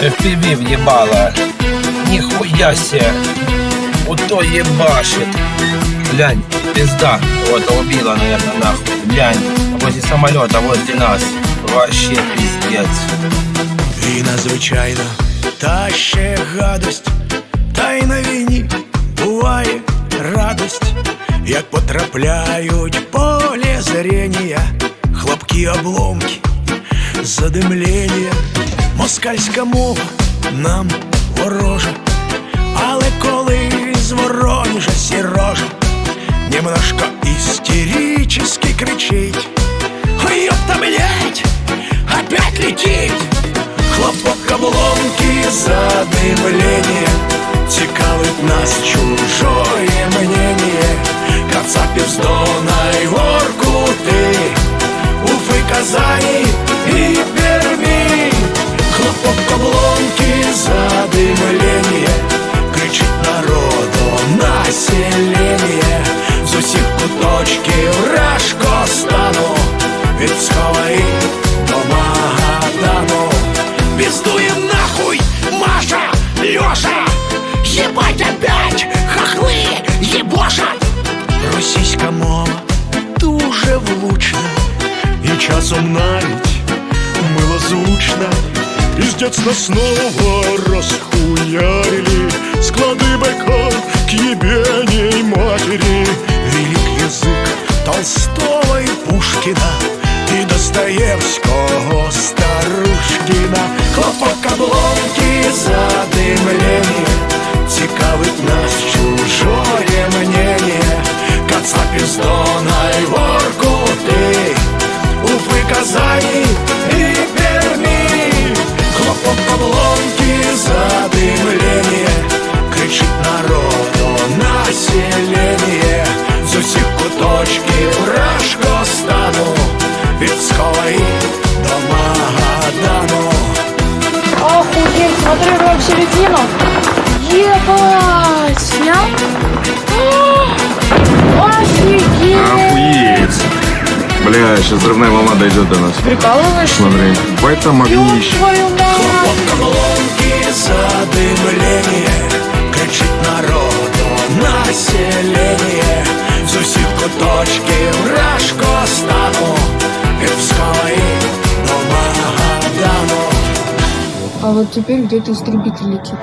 FPV въебало. Нихуя себе. Вот то ебашит. Глянь, пизда. Вот убила, наверное, нахуй. Глянь. Возле самолета, возле нас. Вообще пиздец. І надзвичайно та ще гадость, та й на війні буває радость, як потрапляють в поле зрення, хлопки обломки, задимлення, москальська мова нам ворожа, але коли з Воронежа сірожа, немножко истерически кричить. Ой, ёпта, блядь, опять летит Хлопок обломки, задымление Ебать опять, хохлы, ебошат Російська мова дуже влучна І часом навіть милозвучна Пиздец нас снова расхуярили Склады байков к ебеней матери Велик язык Толстого и Пушкина Охуеть, смотри, в середину. Ебать, снял? Офигеть! Бля, сейчас взрывная волна дойдет до нас. Прикалываешься? Смотри, в этом Ёб огнище. твою мать! а вот теперь где-то истребитель летит.